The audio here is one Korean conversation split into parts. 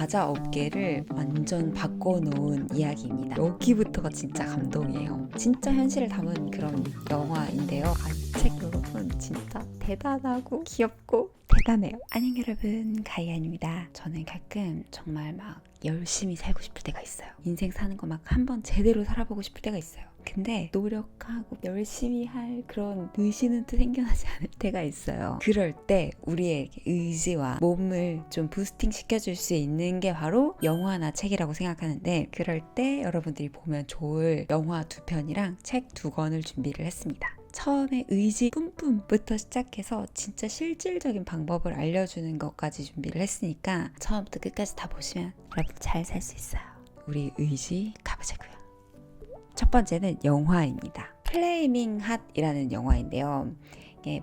과자 업계를 완전 바꿔놓은 이야기입니다. 여기부터가 진짜 감동이에요. 진짜 현실을 담은 그런 영화인데요. 아, 이책 여러분 진짜 대단하고 귀엽고 대단해요. 안녕 여러분 가이안입니다. 저는 가끔 정말 막 열심히 살고 싶을 때가 있어요. 인생 사는 거 막 한번 제대로 살아보고 싶을 때가 있어요. 근데 노력하고 열심히 할 그런 의지는 또 생겨나지 않을 때가 있어요. 그럴 때 우리의 의지와 몸을 좀 부스팅 시켜줄 수 있는 게 바로 영화나 책이라고 생각하는데 그럴 때 여러분들이 보면 좋을 영화 두 편이랑 책 두 권을 준비를 했습니다. 처음에 의지 뿜뿜부터 시작해서 진짜 실질적인 방법을 알려주는 것까지 준비를 했으니까 처음부터 끝까지 다 보시면 여러분 잘 살 수 있어요. 우리 의지 가보자고요. 첫 번째는 영화입니다. 플레이밍 핫이라는 영화인데요.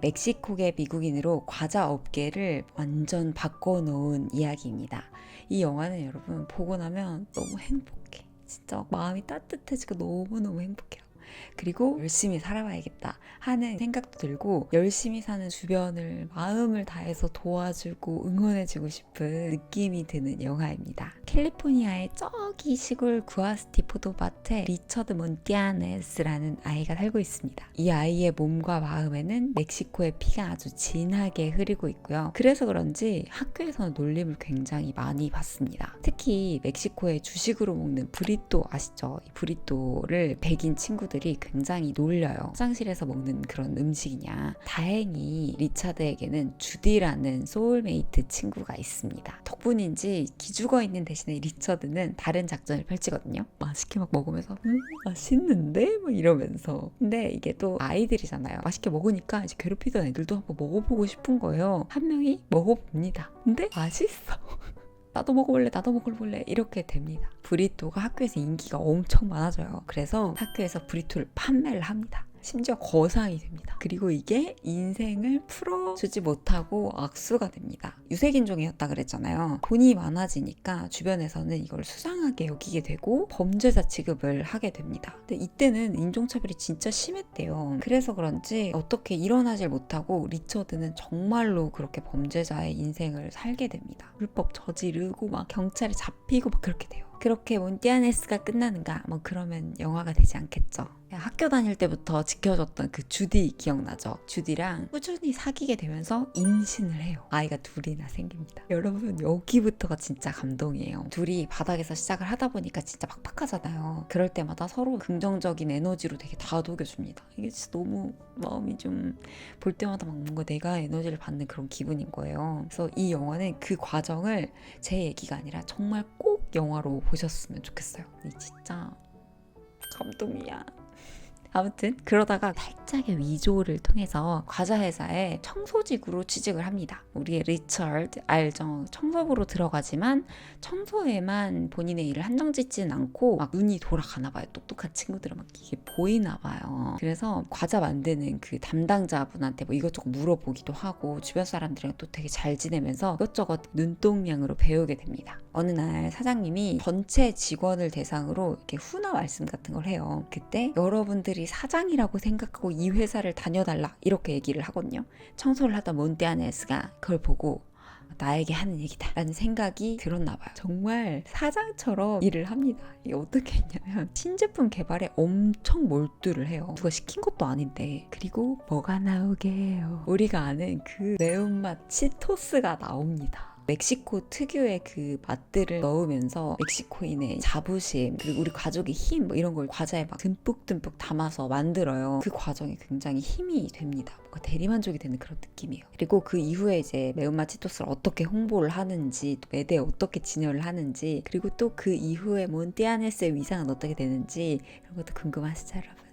멕시코계 미국인으로 과자 업계를 완전 바꿔놓은 이야기입니다. 이 영화는 여러분 보고 나면 너무 행복해. 진짜 마음이 따뜻해지고 너무너무 행복해요. 그리고 열심히 살아봐야겠다 하는 생각도 들고 열심히 사는 주변을 마음을 다해서 도와주고 응원해주고 싶은 느낌이 드는 영화입니다. 캘리포니아의 저기 시골 구아스티 포도밭에 리처드 몬티아네스라는 아이가 살고 있습니다. 이 아이의 몸과 마음에는 멕시코의 피가 아주 진하게 흐르고 있고요. 그래서 그런지 학교에서는 놀림을 굉장히 많이 받습니다. 특히 멕시코의 주식으로 먹는 브리또 아시죠? 이 브리또를 백인 친구들 이 굉장히 놀려요. 화장실에서 먹는 그런 음식이냐. 다행히 리차드에게는 주디라는 소울메이트 친구가 있습니다. 덕분인지 기죽어 있는 대신에 리처드는 다른 작전을 펼치거든요. 맛있게 막 먹으면서 음 맛있는데 뭐 이러면서. 근데 이게 또 아이들이잖아요. 맛있게 먹으니까 이제 괴롭히던 애들도 한번 먹어보고 싶은 거예요. 한 명이 먹어봅니다. 근데 맛있어. 나도 먹어볼래, 나도 먹어볼래 이렇게 됩니다. 브리또가 학교에서 인기가 엄청 많아져요. 그래서 학교에서 브리또를 판매를 합니다. 심지어 거상이 됩니다. 그리고 이게 인생을 풀어주지 못하고 악수가 됩니다. 유색인종이었다 그랬잖아요. 돈이 많아지니까 주변에서는 이걸 수상하게 여기게 되고 범죄자 취급을 하게 됩니다. 근데 이때는 인종차별이 진짜 심했대요. 그래서 그런지 어떻게 일어나질 못하고 리처드는 정말로 그렇게 범죄자의 인생을 살게 됩니다. 불법 저지르고 막 경찰에 잡히고 막 그렇게 돼요. 그렇게 몬티아네스가 끝나는가? 뭐 그러면 영화가 되지 않겠죠. 학교 다닐 때부터 지켜줬던 그 주디 기억나죠? 주디랑 꾸준히 사귀게 되면서 임신을 해요. 아이가 둘이나 생깁니다. 여러분 여기부터가 진짜 감동이에요. 둘이 바닥에서 시작을 하다 보니까 진짜 팍팍하잖아요. 그럴 때마다 서로 긍정적인 에너지로 되게 다독여줍니다. 이게 진짜 너무 마음이 좀 볼 때마다 막 뭔가 내가 에너지를 받는 그런 기분인 거예요. 그래서 이 영화는 그 과정을 제 얘기가 아니라 정말 꼭 영화로 보셨으면 좋겠어요. 이 진짜 감동이야. 아무튼 그러다가 살짝의 위조를 통해서 과자 회사에 청소직으로 취직을 합니다. 우리의 리처드 알죠? 청소부로 들어가지만 청소에만 본인의 일을 한정짓지는 않고 막 눈이 돌아가나 봐요. 똑똑한 친구들은 막 이게 보이나 봐요. 그래서 과자 만드는 그 담당자분한테 뭐 이것저것 물어보기도 하고 주변 사람들이랑 또 되게 잘 지내면서 이것저것 눈동냥으로 배우게 됩니다. 어느 날 사장님이 전체 직원을 대상으로 이렇게 훈화 말씀 같은 걸 해요. 그때 여러분들이 사장이라고 생각하고 이 회사를 다녀달라 이렇게 얘기를 하거든요. 청소를 하던 몬티아네스가 그걸 보고 나에게 하는 얘기다 라는 생각이 들었나 봐요. 정말 사장처럼 일을 합니다. 이게 어떻게 했냐면 신제품 개발에 엄청 몰두를 해요. 누가 시킨 것도 아닌데. 그리고 뭐가 나오게 해요. 우리가 아는 그 매운맛 치토스가 나옵니다. 멕시코 특유의 그 맛들을 넣으면서 멕시코인의 자부심 그리고 우리 가족의 힘 뭐 이런 걸 과자에 막 듬뿍듬뿍 담아서 만들어요. 그 과정이 굉장히 힘이 됩니다. 뭔가 대리만족이 되는 그런 느낌이에요. 그리고 그 이후에 이제 매운맛 치토스를 어떻게 홍보를 하는지 또 매대에 어떻게 진열을 하는지 그리고 또 그 이후에 몬티아네스의 위상은 어떻게 되는지 이런 것도 궁금하시죠 여러분?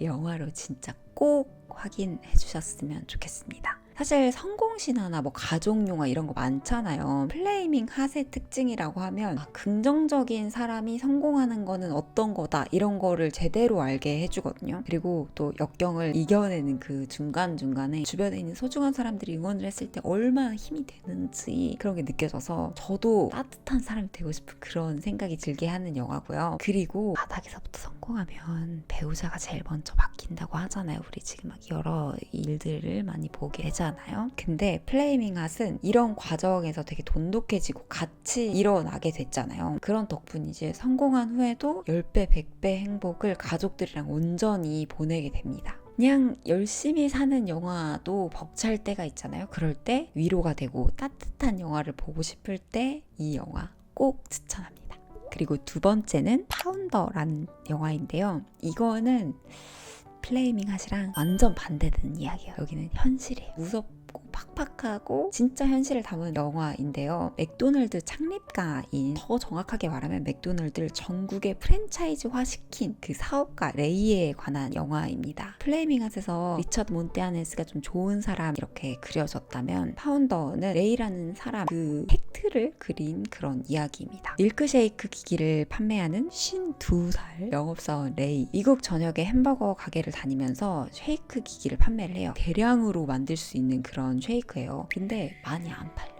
이 영화로 진짜 꼭 확인해 주셨으면 좋겠습니다. 사실 성공 신화나 뭐 가족 영화 이런 거 많잖아요. 플레이밍 핫의 특징이라고 하면 아, 긍정적인 사람이 성공하는 거는 어떤 거다 이런 거를 제대로 알게 해주거든요. 그리고 또 역경을 이겨내는 그 중간 중간에 주변에 있는 소중한 사람들이 응원을 했을 때 얼마나 힘이 되는지 그런 게 느껴져서 저도 따뜻한 사람이 되고 싶은 그런 생각이 들게 하는 영화고요. 그리고 바닥에서부터 성공하면 배우자가 제일 먼저 바뀐다고 하잖아요. 우리 지금 막 여러 일들을 많이 보게 되죠. 하잖아요. 근데 플레이밍 핫은 이런 과정에서 되게 돈독해지고 같이 일어나게 됐잖아요. 그런 덕분이지 성공한 후에도 10배, 100배 행복을 가족들이랑 온전히 보내게 됩니다. 그냥 열심히 사는 영화도 벅찰 때가 있잖아요. 그럴 때 위로가 되고 따뜻한 영화를 보고 싶을 때 이 영화 꼭 추천합니다. 그리고 두 번째는 파운더라는 영화인데요. 이거는 플레이밍 핫이랑 완전 반대되는 이야기예요. 여기는 현실이에요. 무섭고 팍팍하고 진짜 현실을 담은 영화인데요. 맥도날드 창립가인 더 정확하게 말하면 맥도날드를 전국에 프랜차이즈화 시킨 그 사업가 레이에 관한 영화입니다. 플레이밍 핫에서 리처드 몬테아네스가 좀 좋은 사람 이렇게 그려졌다면 파운더는 레이라는 사람 그 팩트를 그린 그런 이야기입니다. 밀크쉐이크 기기를 판매하는 52살 영업사원 레이 미국 전역의 햄버거 가게를 다니면서 쉐이크 기기를 판매를 해요. 대량으로 만들 수 있는 그런 쉐이크예요. 근데 많이 안 팔려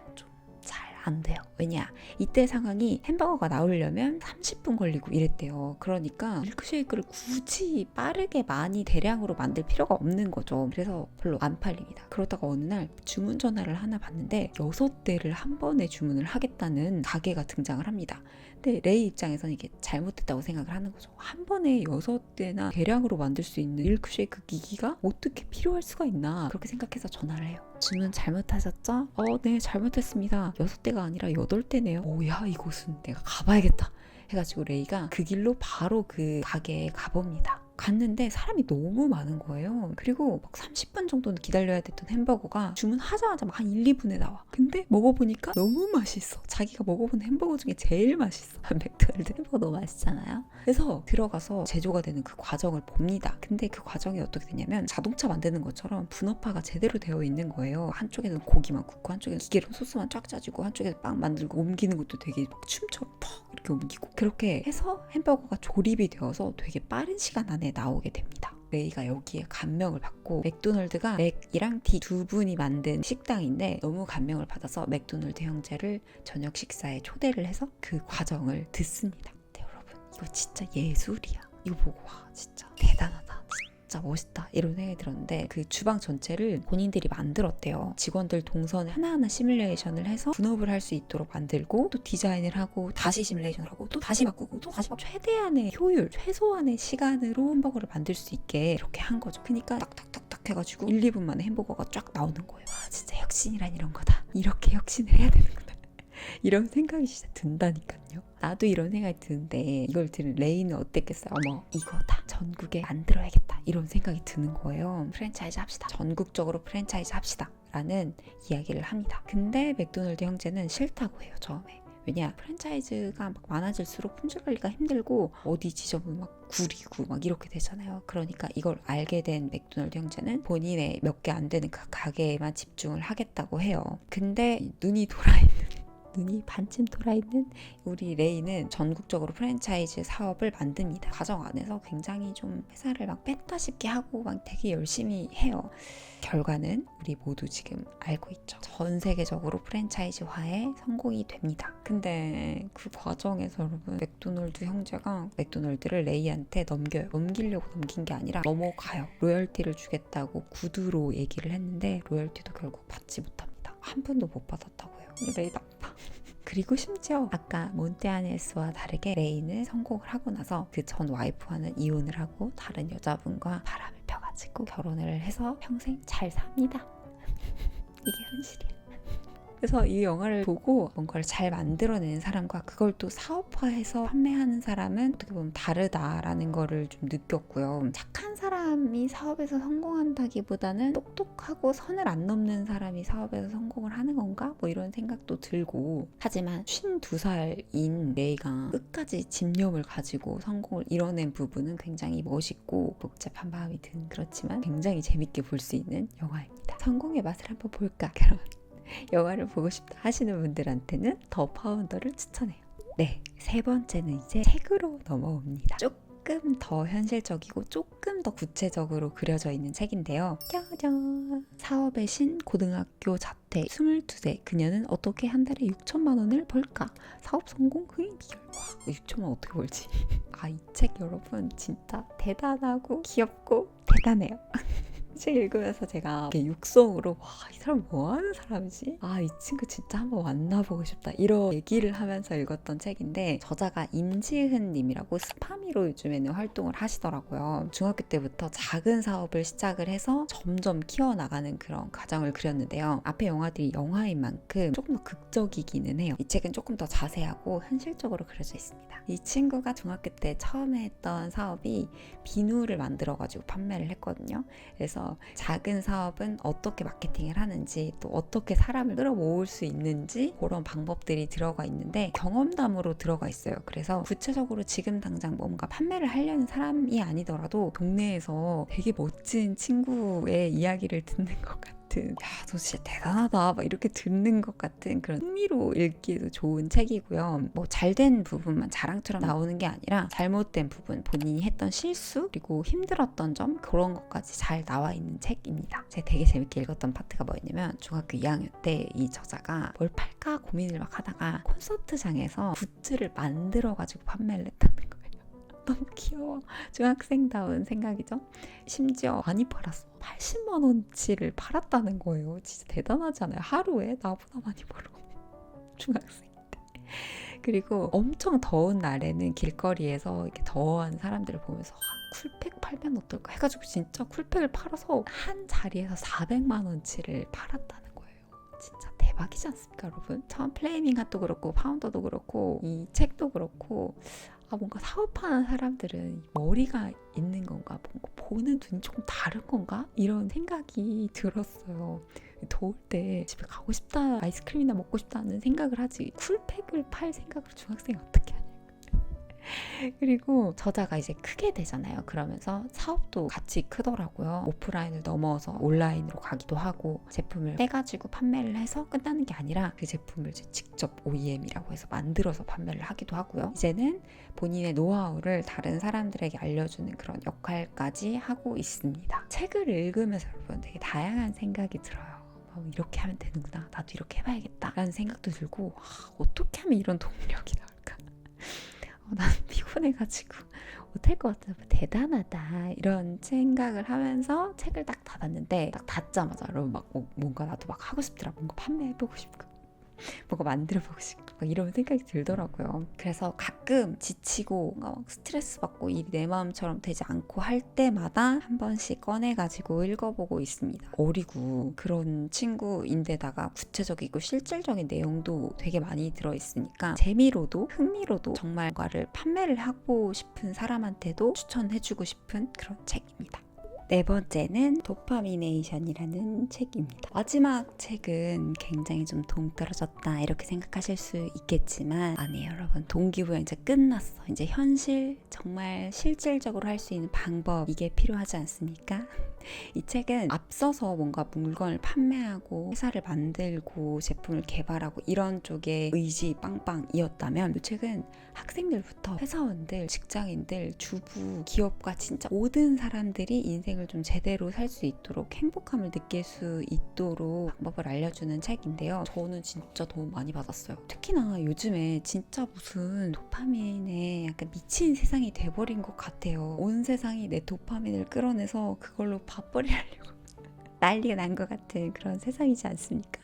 안 돼요. 왜냐? 이때 상황이 햄버거가 나오려면 30분 걸리고 이랬대요. 그러니까 밀크쉐이크를 굳이 빠르게 많이 대량으로 만들 필요가 없는 거죠. 그래서 별로 안 팔립니다. 그러다가 어느 날 주문 전화를 하나 받는데 여섯 대를 한 번에 주문을 하겠다는 가게가 등장을 합니다. 근데 레이 입장에서는 이게 잘못됐다고 생각을 하는 거죠. 한 번에 여섯 대나 대량으로 만들 수 있는 밀크쉐이크 기기가 어떻게 필요할 수가 있나 그렇게 생각해서 전화를 해요. 주문 잘못하셨죠? 어, 네, 잘못했습니다. 여섯 대가 아니라 여덟 대네요. 오야, 이곳은 내가 가봐야겠다. 해가지고 레이가 그 길로 바로 그 가게에 가봅니다. 갔는데 사람이 너무 많은 거예요. 그리고 막 30분 정도는 기다려야 됐던 햄버거가 주문하자마자 막한 1, 2분에 나와. 근데 먹어보니까 너무 맛있어. 자기가 먹어본 햄버거 중에 제일 맛있어. 맥도날드 햄버거 너무 맛있잖아요. 그래서 들어가서 제조가 되는 그 과정을 봅니다. 근데 그 과정이 어떻게 되냐면 자동차 만드는 것처럼 분업화가 제대로 되어 있는 거예요. 한쪽에는 고기만 굽고 한쪽에는 기계로 소스만 쫙 짜주고 한쪽에서 빵 만들고 옮기는 것도 되게 막 춤처럼 퍽 이렇게 옮기고 그렇게 해서 햄버거가 조립이 되어서 되게 빠른 시간 안에 나오게 됩니다. 레이가 여기에 감명을 받고 맥도널드가 맥이랑 디 두 분이 만든 식당인데 너무 감명을 받아서 맥도널드 형제를 저녁 식사에 초대를 해서 그 과정을 듣습니다. 네, 여러분 이거 진짜 예술이야. 이거 보고 와 진짜 대단하다. 진짜 멋있다 이런 생각이 들었는데 그 주방 전체를 본인들이 만들었대요. 직원들 동선 하나하나 시뮬레이션을 해서 분업을 할 수 있도록 만들고 또 디자인을 하고 다시 시뮬레이션을 하고 또 다시 바꾸고 또 다시 바꾸고 최대한의 효율 최소한의 시간으로 햄버거를 만들 수 있게 이렇게 한 거죠. 그러니까 딱딱딱딱 해가지고 1, 2분 만에 햄버거가 쫙 나오는 거예요. 와 진짜 혁신이란 이런 거다. 이렇게 혁신을 해야 되는구나 이런 생각이 진짜 든다니까요. 나도 이런 생각이 드는데 이걸 들은 레이는 어땠겠어요? 어머 이거다 전국에 만들어야겠다 이런 생각이 드는 거예요. 프랜차이즈 합시다. 전국적으로 프랜차이즈 합시다. 라는 이야기를 합니다. 근데 맥도날드 형제는 싫다고 해요 처음에. 왜냐 프랜차이즈가 막 많아질수록 품질 관리가 힘들고 어디 지점은 막 구리고 막 이렇게 되잖아요. 그러니까 이걸 알게 된 맥도날드 형제는 본인의 몇 개 안 되는 그 가게에만 집중을 하겠다고 해요. 근데 눈이 돌아 있는 눈이 반쯤 돌아있는 우리 레이는 전국적으로 프랜차이즈 사업을 만듭니다. 가정 안에서 굉장히 좀 회사를 막 뺐다 싶게 하고 막 되게 열심히 해요. 결과는 우리 모두 지금 알고 있죠. 전 세계적으로 프랜차이즈화에 성공이 됩니다. 근데 그 과정에서 여러분 맥도날드 형제가 맥도날드를 레이한테 넘겨요. 넘기려고 넘긴 게 아니라 넘어가요. 로열티를 주겠다고 구두로 얘기를 했는데 로열티도 결국 받지 못합니다. 한 푼도 못 받았다고요. 레이 나빠. 그리고 심지어 아까 몬테아네스와 다르게 레이는 성공을 하고 나서 그 전 와이프와는 이혼을 하고 다른 여자분과 바람을 펴가지고 결혼을 해서 평생 잘 삽니다. 이게 현실이야. 그래서 이 영화를 보고 뭔가를 잘 만들어내는 사람과 그걸 또 사업화해서 판매하는 사람은 어떻게 보면 다르다라는 거를 좀 느꼈고요. 착한 사람이 사업에서 성공한다기보다는 똑똑하고 선을 안 넘는 사람이 사업에서 성공을 하는 건가? 뭐 이런 생각도 들고 하지만 52살인 레이가 끝까지 집념을 가지고 성공을 이뤄낸 부분은 굉장히 멋있고 복잡한 마음이 든 그렇지만 굉장히 재밌게 볼 수 있는 영화입니다. 성공의 맛을 한번 볼까? 그럼 영화를 보고 싶다 하시는 분들한테는 더 파운더를 추천해요. 네, 세 번째는 이제 책으로 넘어옵니다. 조금 더 현실적이고 조금 더 구체적으로 그려져 있는 책인데요. 짜잔! 사업의 신 고등학교 자퇴 22세 그녀는 어떻게 한 달에 6천만 원을 벌까? 사업 성공 흥행 비결. 와, 6천만 원 어떻게 벌지? 아, 이 책 여러분 진짜 대단하고 귀엽고 대단해요. 책 읽으면서 제가 이렇게 육성으로 와 이 사람 뭐 하는 사람이지? 아 이 친구 진짜 한번 만나보고 싶다 이런 얘기를 하면서 읽었던 책인데 저자가 임지은 님이라고 스파미로 요즘에는 활동을 하시더라고요. 중학교 때부터 작은 사업을 시작을 해서 점점 키워나가는 그런 과정을 그렸는데요. 앞에 영화들이 영화인 만큼 조금 더 극적이기는 해요. 이 책은 조금 더 자세하고 현실적으로 그려져 있습니다. 이 친구가 중학교 때 처음에 했던 사업이 비누를 만들어가지고 판매를 했거든요. 그래서 작은 사업은 어떻게 마케팅을 하는지 또 어떻게 사람을 끌어모을 수 있는지 그런 방법들이 들어가 있는데 경험담으로 들어가 있어요. 그래서 구체적으로 지금 당장 뭔가 판매를 하려는 사람이 아니더라도 동네에서 되게 멋진 친구의 이야기를 듣는 것 같아요. 같은 야 너 진짜 대단하다. 막 이렇게 듣는 것 같은 그런 흥미로 읽기에도 좋은 책이고요. 뭐 잘된 부분만 자랑처럼 나오는 게 아니라 잘못된 부분 본인이 했던 실수 그리고 힘들었던 점 그런 것까지 잘 나와 있는 책입니다. 제가 되게 재밌게 읽었던 파트가 뭐였냐면 중학교 2학년 때 이 저자가 뭘 팔까 고민을 막 하다가 콘서트장에서 굿즈를 만들어 가지고 판매를 했다는 거예요 너무 귀여워 중학생다운 생각이죠 심지어 많이 팔았어 80만 원치를 팔았다는 거예요. 진짜 대단하지 않아요? 하루에 나보다 많이 벌어. 중학생 때. 그리고 엄청 더운 날에는 길거리에서 이렇게 더워하는 사람들을 보면서 아, 쿨팩 팔면 어떨까 해가지고 진짜 쿨팩을 팔아서 한 자리에서 400만 원치를 팔았다는 거예요. 진짜 대박이지 않습니까, 여러분? 처음 플레이밍 핫도 그렇고 파운더도 그렇고 이 책도 그렇고 아 뭔가 사업하는 사람들은 머리가 있는 건가 뭔가 보는 눈이 조금 다른 건가 이런 생각이 들었어요. 더울 때 집에 가고 싶다 아이스크림이나 먹고 싶다는 생각을 하지 쿨팩을 팔 생각을 중학생이 어떻게 그리고 저자가 이제 크게 되잖아요. 그러면서 사업도 같이 크더라고요. 오프라인을 넘어서 온라인으로 가기도 하고 제품을 빼가지고 판매를 해서 끝나는 게 아니라 그 제품을 직접 OEM이라고 해서 만들어서 판매를 하기도 하고요. 이제는 본인의 노하우를 다른 사람들에게 알려주는 그런 역할까지 하고 있습니다. 책을 읽으면서 여러분 되게 다양한 생각이 들어요. 어, 이렇게 하면 되는구나. 나도 이렇게 해봐야겠다. 라는 생각도 들고, 아, 어떻게 하면 이런 동력이 나올까? 어, 난 피곤해가지고 못할 것 같아. 대단하다. 이런 생각을 하면서 책을 딱 닫았는데, 딱 닫자마자 여러분 막 뭐, 뭔가 나도 막 하고 싶더라. 뭔가 판매해보고 싶고. 뭔가 만들어보고 싶고 막 이런 생각이 들더라고요. 그래서 가끔 지치고 막 스트레스 받고 일이 내 마음처럼 되지 않고 할 때마다 한 번씩 꺼내가지고 읽어보고 있습니다. 어리고 그런 친구인데다가 구체적이고 실질적인 내용도 되게 많이 들어있으니까 재미로도 흥미로도 정말 뭔가를 판매를 하고 싶은 사람한테도 추천해주고 싶은 그런 책입니다. 네 번째는 도파미네이션이라는 책입니다. 마지막 책은 굉장히 좀 동떨어졌다 이렇게 생각하실 수 있겠지만 아니에요 여러분 동기부여 이제 끝났어 이제 현실 정말 실질적으로 할 수 있는 방법 이게 필요하지 않습니까? 이 책은 앞서서 뭔가 물건을 판매하고 회사를 만들고 제품을 개발하고 이런 쪽에 의지 빵빵이었다면 이 책은 학생들부터 회사원들, 직장인들, 주부, 기업가 진짜 모든 사람들이 인생을 좀 제대로 살 수 있도록 행복함을 느낄 수 있도록 방법을 알려주는 책인데요. 저는 진짜 도움 많이 받았어요. 특히나 요즘에 진짜 무슨 도파민에 약간 미친 세상이 돼버린 것 같아요. 온 세상이 내 도파민을 끌어내서 그걸로 밥벌이 하려고 난리가 난 것 같은 그런 세상이지 않습니까?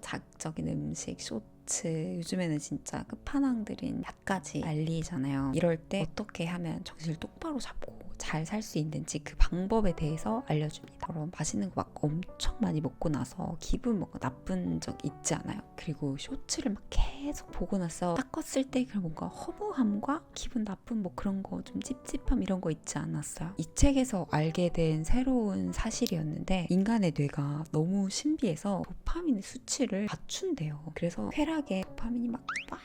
자극적인 음식, 쇼 츠, 요즘에는 진짜 끝판왕들인 약까지 난리잖아요. 이럴 때 어떻게 하면 정신을 똑바로 잡고 잘 살 수 있는지 그 방법에 대해서 알려줍니다. 그럼 맛있는 거 막 엄청 많이 먹고 나서 기분 뭔가 나쁜 적 있지 않아요? 그리고 쇼츠를 막 계속 보고 나서 딱 껐을 때그 뭔가 허무함과 기분 나쁜 뭐 그런 거 좀 찝찝함 이런 거 있지 않았어요? 이 책에서 알게 된 새로운 사실이었는데 인간의 뇌가 너무 신비해서 도파민의 수치를 맞춘대요. 그래서 쾌락 에 도파민이 막, 막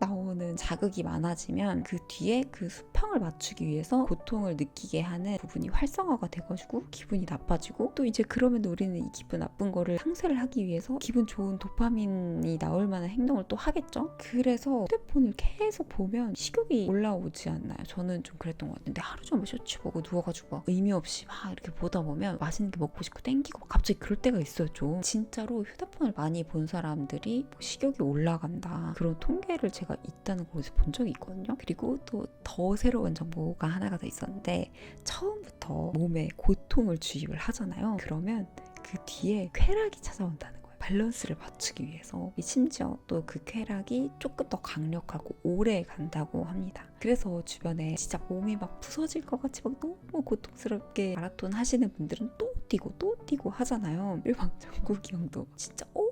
나오는 자극이 많아지면 그 뒤에 그 수평을 맞추기 위해서 고통을 느끼게 하는 부분이 활성화가 돼가지고 기분이 나빠지고 또 이제 그러면 우리는 이 기분 나쁜 거를 상쇄를 하기 위해서 기분 좋은 도파민이 나올 만한 행동을 또 하겠죠. 그래서 휴대폰을 계속 보면 식욕이 올라오지 않나요? 저는 좀 그랬던 것 같은데 하루 종일 쇼츠 보고 누워가지고 막 의미 없이 막 이렇게 보다 보면 맛있는 게 먹고 싶고 땡기고 막 갑자기 그럴 때가 있어요 좀. 진짜로 휴대폰을 많이 본 사람들이 뭐 식욕이 올라간다 그런 통계를 제가 이 있다는 걸 어디서 본 적이 있거든요. 그리고 또 더 새로운 정보가 하나가 더 있었는데 처음부터 몸에 고통을 주입을 하잖아요. 그러면 그 뒤에 쾌락이 찾아온다는 거예요. 밸런스를 맞추기 위해서 심지어 또 그 쾌락이 조금 더 강력하고 오래 간다고 합니다. 그래서 주변에 진짜 몸이 막 부서질 것 같이 막 너무 고통스럽게 마라톤 하시는 분들은 또 뛰고 또 뛰고 하잖아요. 일방 정국이 형도 진짜 엄청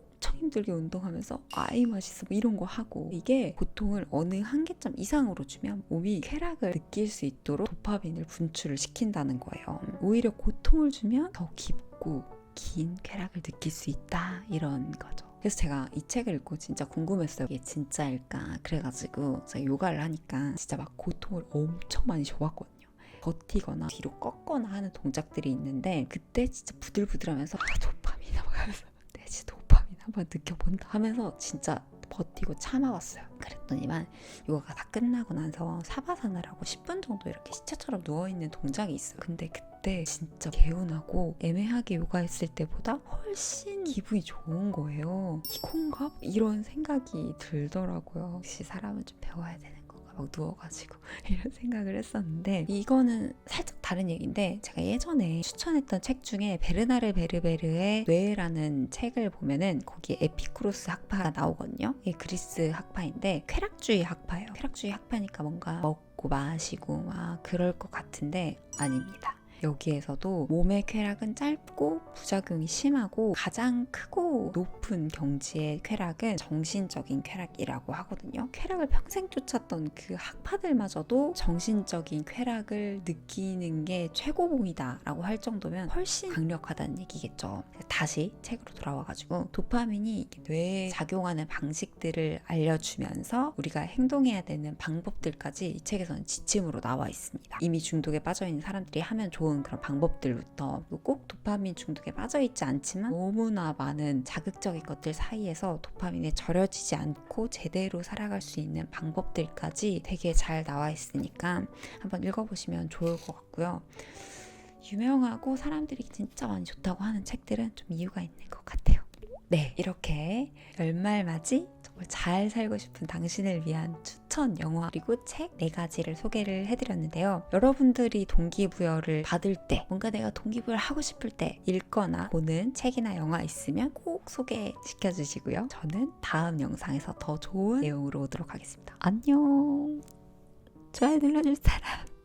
힘들게 운동하면서 아이 맛있어 뭐 이런 거 하고 이게 고통을 어느 한계점 이상으로 주면 몸이 쾌락을 느낄 수 있도록 도파민을 분출을 시킨다는 거예요. 오히려 고통을 주면 더 깊고 긴 쾌락을 느낄 수 있다 이런 거죠. 그래서 제가 이 책을 읽고 진짜 궁금했어요. 이게 진짜일까? 그래가지고 제가 요가를 하니까 진짜 막 고통을 엄청 많이 줘봤거든요. 버티거나 뒤로 꺾거나 하는 동작들이 있는데 그때 진짜 부들부들하면서 아 도파민 도파민 한번 느껴본다 하면서 진짜 버티고 참아왔어요. 그랬더니만 요가가 다 끝나고 나서 사바사나를 하고 10분 정도 이렇게 시체처럼 누워있는 동작이 있어요. 근데 그때 진짜 개운하고 애매하게 요가했을 때보다 훨씬 기분이 좋은 거예요. 이건가? 이런 생각이 들더라고요. 역시 사람은 좀 배워야 되는? 막 누워가지고 이런 생각을 했었는데 이거는 살짝 다른 얘기인데 제가 예전에 추천했던 책 중에 베르나르 베르베르의 뇌라는 책을 보면은 거기에 에피쿠로스 학파가 나오거든요. 이게 그리스 학파인데 쾌락주의 학파예요. 쾌락주의 학파니까 뭔가 먹고 마시고 막 그럴 것 같은데 아닙니다. 여기에서도 몸의 쾌락은 짧고 부작용이 심하고 가장 크고 높은 경지의 쾌락은 정신적인 쾌락이라고 하거든요. 쾌락을 평생 쫓았던 그 학파들마저도 정신적인 쾌락을 느끼는 게 최고봉이다라고 할 정도면 훨씬 강력하다는 얘기겠죠. 다시 책으로 돌아와가지고 도파민이 뇌에 작용하는 방식들을 알려주면서 우리가 행동해야 되는 방법들까지 이 책에서는 지침으로 나와 있습니다. 이미 중독에 빠져 있는 사람들이 하면 좋은 그런 방법들부터 꼭 도파민 중독에 빠져 있지 않지만 너무나 많은 자극적인 것들 사이에서 도파민에 절여지지 않고 제대로 살아갈 수 있는 방법들까지 되게 잘 나와 있으니까 한번 읽어보시면 좋을 것 같고요. 유명하고 사람들이 진짜 많이 좋다고 하는 책들은 좀 이유가 있는 것 같아요. 네, 이렇게 연말맞이 잘 살고 싶은 당신을 위한 추천 영화 그리고 책 네 가지를 소개를 해드렸는데요. 여러분들이 동기부여를 받을 때 뭔가 내가 동기부여를 하고 싶을 때 읽거나 보는 책이나 영화 있으면 꼭 소개시켜 주시고요. 저는 다음 영상에서 더 좋은 내용으로 오도록 하겠습니다. 안녕. 좋아요 눌러줄 사람.